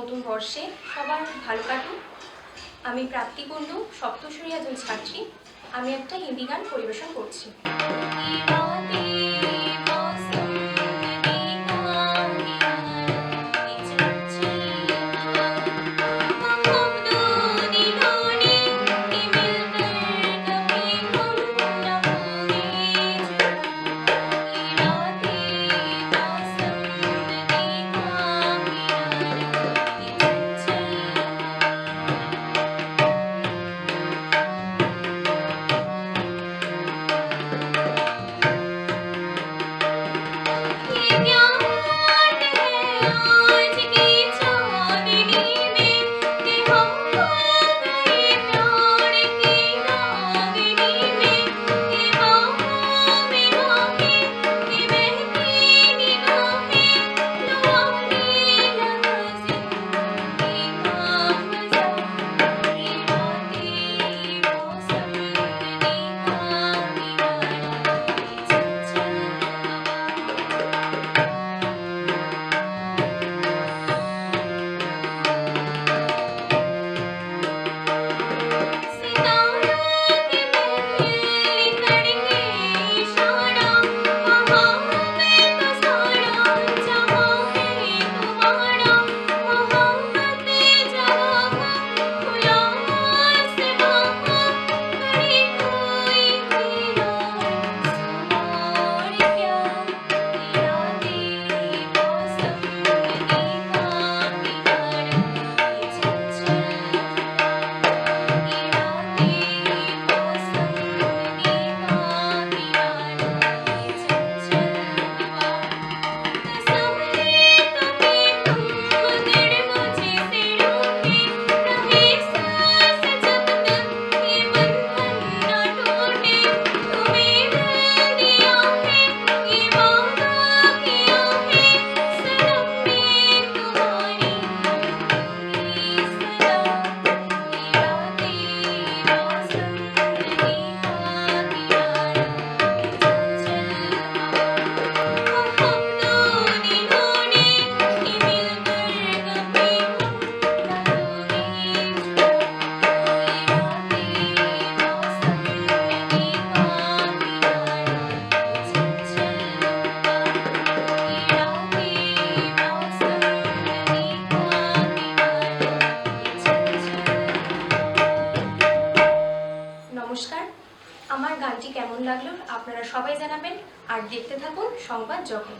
বর্ষে সবার ভালো কাটুক। আমি প্রাপ্তি কুণ্ডু সপ্তশরিয়া একজন ছাত্রী আমি একটা হিন্দি গান পরিবেশন করছি। গানটি কেমন লাগল আপনারা সবাই জানাবেন। আর দেখতে থাকুন সংবাদ জগৎ।